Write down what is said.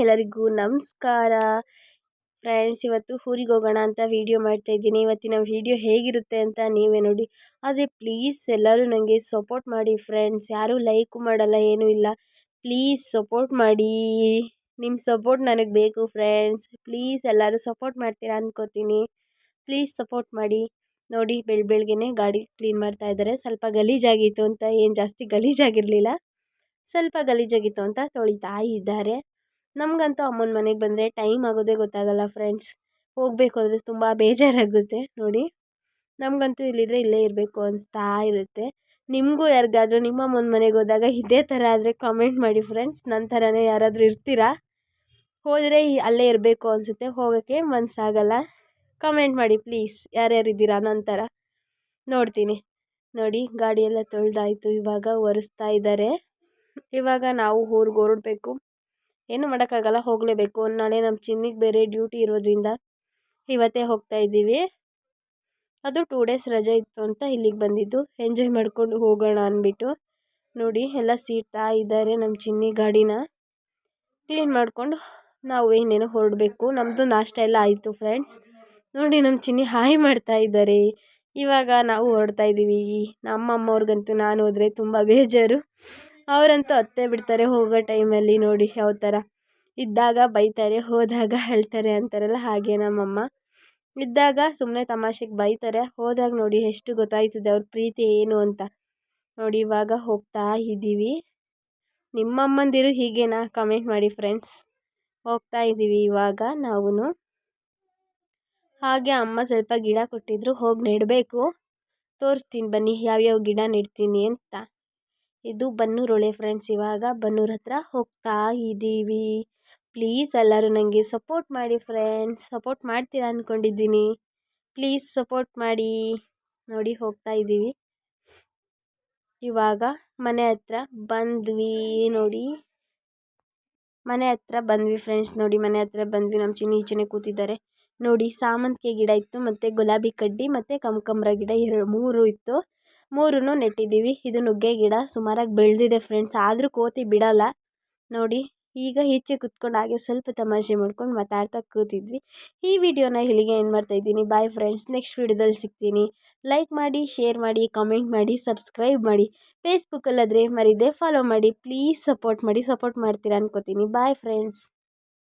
ಎಲ್ಲರಿಗೂ ನಮಸ್ಕಾರ. ಫ್ರೆಂಡ್ಸ್ ಇವತ್ತು ಊರಿಗೆ ಹೋಗೋಣ ಅಂತ ವೀಡಿಯೋ ಮಾಡ್ತಾ ಇದ್ದೀನಿ. ಇವತ್ತಿನ ವೀಡಿಯೋ ಹೇಗಿರುತ್ತೆ ಅಂತ ನೀವೇ ನೋಡಿ. ಆದರೆ ಪ್ಲೀಸ್ ಎಲ್ಲರೂ ನನಗೆ ಸಪೋರ್ಟ್ ಮಾಡಿ ಫ್ರೆಂಡ್ಸ್ ಯಾರೂ ಲೈಕ್ ಮಾಡಲ್ಲ, ಏನೂ ಇಲ್ಲ. ಪ್ಲೀಸ್ ಸಪೋರ್ಟ್ ಮಾಡಿ. ನಿಮ್ಮ ಸಪೋರ್ಟ್ ನನಗೆ ಬೇಕು ಫ್ರೆಂಡ್ಸ್ ಪ್ಲೀಸ್ ಎಲ್ಲರೂ ಸಪೋರ್ಟ್ ಮಾಡ್ತೀರಾ ಅಂದ್ಕೋತೀನಿ ಪ್ಲೀಸ್ ಸಪೋರ್ಟ್ ಮಾಡಿ. ನೋಡಿ ಬೆಳ ಬೆಳಗ್ಗೆನೆ ಗಾಡಿ ಕ್ಲೀನ್ ಮಾಡ್ತಾ ಇದ್ದಾರೆ. ಸ್ವಲ್ಪ ಗಲೀಜಾಗಿತ್ತು ಅಂತ, ಏನು ಜಾಸ್ತಿ ಗಲೀಜಾಗಿರಲಿಲ್ಲ. ಸ್ವಲ್ಪ ಗಲೀಜಾಗಿತ್ತು ಅಂತ ತೊಳಿತಾ ಇದ್ದಾರೆ. ನಮಗಂತೂ ಅಮ್ಮನ ಮನೆಗೆ ಬಂದರೆ ಟೈಮ್ ಆಗೋದೇ ಗೊತ್ತಾಗಲ್ಲ ಫ್ರೆಂಡ್ಸ್ ಹೋಗಬೇಕು ಅಂದರೆ ತುಂಬ ಬೇಜಾರಾಗುತ್ತೆ, ನೋಡಿ. ನಮಗಂತೂ ಇಲ್ಲಿದ್ದರೆ ಇಲ್ಲೇ ಇರಬೇಕು ಅನಿಸ್ತಾ ಇರುತ್ತೆ. ನಿಮಗೂ ಯಾರಿಗಾದರೂ ನಿಮ್ಮ ಅಮ್ಮನ ಮನೆಗೆ ಹೋದಾಗ ಇದೇ ಥರ ಆದರೆ ಕಾಮೆಂಟ್ ಮಾಡಿ ಫ್ರೆಂಡ್ಸ್ ನನ್ನ ಥರನೇ ಯಾರಾದರೂ ಇರ್ತೀರಾ? ಹೋದರೆ ಅಲ್ಲೇ ಇರಬೇಕು ಅನಿಸುತ್ತೆ, ಹೋಗೋಕ್ಕೆ ಮನಸ್ಸಾಗಲ್ಲ ಕಮೆಂಟ್ ಮಾಡಿ ಪ್ಲೀಸ್ ಯಾರ್ಯಾರಿದ್ದೀರಾ ನನ್ನ ಥರ ನೋಡ್ತೀನಿ. ನೋಡಿ ಗಾಡಿಯೆಲ್ಲ ತೊಳೆದಾಯ್ತು, ಇವಾಗ ಒರೆಸ್ತಾ ಇದ್ದಾರೆ ಇವಾಗ ನಾವು ಊರಿಗೆ ಹೊರಡಬೇಕು. ಏನು ಮಾಡೋಕ್ಕಾಗಲ್ಲ, ಹೋಗಲೇಬೇಕು. ನಾಳೆ ನಮ್ಮ ಚಿನ್ನಿಗೆ ಬೇರೆ ಡ್ಯೂಟಿ ಇರೋದ್ರಿಂದ ಇವತ್ತೇ ಹೋಗ್ತಾ ಇದ್ದೀವಿ. ಅದು ಟೂ ಡೇಸ್ ರಜೆ ಇತ್ತು ಅಂತ ಇಲ್ಲಿಗೆ ಬಂದಿದ್ದು. ಎಂಜಾಯ್ ಮಾಡಿಕೊಂಡು ಹೋಗೋಣ ಅಂದ್ಬಿಟ್ಟು. ನೋಡಿ, ಎಲ್ಲ ಸೀಡ್ತಾ ಇದ್ದಾರೆ ನಮ್ಮ ಚಿನ್ನಿ ಗಾಡಿನ. ಕ್ಲೀನ್ ಮಾಡಿಕೊಂಡು ನಾವು ಏನೇನೋ ಹೊರಡಬೇಕು. ನಮ್ಮದು ನಾಷ್ಟ ಎಲ್ಲ ಆಯಿತು ಫ್ರೆಂಡ್ಸ್ ನೋಡಿ, ನಮ್ಮ ಚಿನ್ನಿ ಹಾಯ್ ಮಾಡ್ತಾ ಇದ್ದಾರೆ. ಇವಾಗ ನಾವು ಹೊರಡ್ತಾ ಇದ್ದೀವಿ. ನಮ್ಮ ಅಮ್ಮವ್ರಿಗಂತೂ ನಾನು ಹೋದರೆ ತುಂಬ ಬೇಜಾರು. ಅವರಂತೂ ಅತ್ತೇ ಬಿಡ್ತಾರೆ, ಹೋಗೋ ಟೈಮಲ್ಲಿ ನೋಡಿ ಯಾವ ಥರ. ಇದ್ದಾಗ ಬೈತಾರೆ, ಹೋದಾಗ ಹೇಳ್ತಾರೆ ಅಂತಾರಲ್ಲ, ಹಾಗೆ ನಮ್ಮಮ್ಮ. ಇದ್ದಾಗ ಸುಮ್ಮನೆ ತಮಾಷೆಗೆ ಬೈತಾರೆ, ಹೋದಾಗ ನೋಡಿ ಎಷ್ಟು ಗೊತ್ತಾಯ್ತದೆ ಅವ್ರ ಪ್ರೀತಿ ಏನು ಅಂತ. ನೋಡಿ ಇವಾಗ ಹೋಗ್ತಾ ಇದ್ದೀವಿ. ನಿಮ್ಮಮ್ಮಂದಿರು ಹೀಗೇನಾ? ಕಮೆಂಟ್ ಮಾಡಿ ಫ್ರೆಂಡ್ಸ್ ಹೋಗ್ತಾ ಇದ್ದೀವಿ ಇವಾಗ ನಾವು ಹಾಗೆ ಅಮ್ಮ ಸ್ವಲ್ಪ ಗಿಡ ಕೊಟ್ಟಿದ್ರು, ಹೋಗಿ ನೆಡಬೇಕು. ತೋರಿಸ್ತೀನಿ ಬನ್ನಿ, ಯಾವ್ಯಾವ ಗಿಡ ನೆಡ್ತೀನಿ ಅಂತ. ಇದು ಬನ್ನೂರೊಳೆ ಫ್ರೆಂಡ್ಸ್ ಇವಾಗ ಬನ್ನೂರು ಹತ್ರ ಹೋಗ್ತಾ ಇದ್ದೀವಿ. ಪ್ಲೀಸ್ ಎಲ್ಲರೂ ನನಗೆ ಸಪೋರ್ಟ್ ಮಾಡಿ ಫ್ರೆಂಡ್ಸ್ ಸಪೋರ್ಟ್ ಮಾಡ್ತೀರಾ ಅಂದ್ಕೊಂಡಿದ್ದೀನಿ ಪ್ಲೀಸ್ ಸಪೋರ್ಟ್ ಮಾಡಿ. ನೋಡಿ ಹೋಗ್ತಾ ಇದ್ದೀವಿ. ಇವಾಗ ಮನೆ ಹತ್ರ ಬಂದ್ವಿ ನೋಡಿ. ಮನೆ ಹತ್ರ ಬಂದ್ವಿ ಫ್ರೆಂಡ್ಸ್ ನೋಡಿ, ಮನೆ ಹತ್ರ ಬಂದ್ವಿ. ನಮ್ಮ ಚಿನ್ನಿ ಈಚೆನೆ ಕೂತಿದ್ದಾರೆ. ನೋಡಿ, ಸಾಮಂತಿಗೆ ಗಿಡ ಇತ್ತು, ಮತ್ತು ಗುಲಾಬಿ ಕಡ್ಡಿ, ಮತ್ತು ಕಮ್ಕಮ್ರ ಗಿಡ ಎರಡು ಮೂರು ಇತ್ತು. ಮೂರನ್ನು ನೆಟ್ಟಿದ್ದೀವಿ. ಇದು ನುಗ್ಗೆ ಗಿಡ. ಸುಮಾರಾಗಿ ಬೆಳೆದಿದೆ ಫ್ರೆಂಡ್ಸ್ ಆದರೂ ಕೋತಿ ಬಿಡಲ್ಲ. ನೋಡಿ, ಈಗ ಈಚೆ ಕುತ್ಕೊಂಡು ಹಾಗೆ ಸ್ವಲ್ಪ ತಮಾಷೆ ಮಾಡ್ಕೊಂಡು ಮಾತಾಡ್ತಾ ಕೂತಿದ್ವಿ. ಈ ವಿಡಿಯೋನ ಇಲ್ಲಿಗೆ ಏನು ಮಾಡ್ತಾ ಇದ್ದೀನಿ. ಬಾಯ್ ಫ್ರೆಂಡ್ಸ್ ನೆಕ್ಸ್ಟ್ ವಿಡಿಯೋದಲ್ಲಿ ಸಿಗ್ತೀನಿ. ಲೈಕ್ ಮಾಡಿ ಶೇರ್ ಮಾಡಿ ಕಮೆಂಟ್ ಮಾಡಿ ಸಬ್ಸ್ಕ್ರೈಬ್ ಮಾಡಿ. ಫೇಸ್ಬುಕ್ಕಲ್ಲಾದರೆ ಮರಿದೆ ಫಾಲೋ ಮಾಡಿ. ಪ್ಲೀಸ್ ಸಪೋರ್ಟ್ ಮಾಡಿ. ಸಪೋರ್ಟ್ ಮಾಡ್ತೀರಾ ಅನ್ಕೋತೀನಿ. Bye friends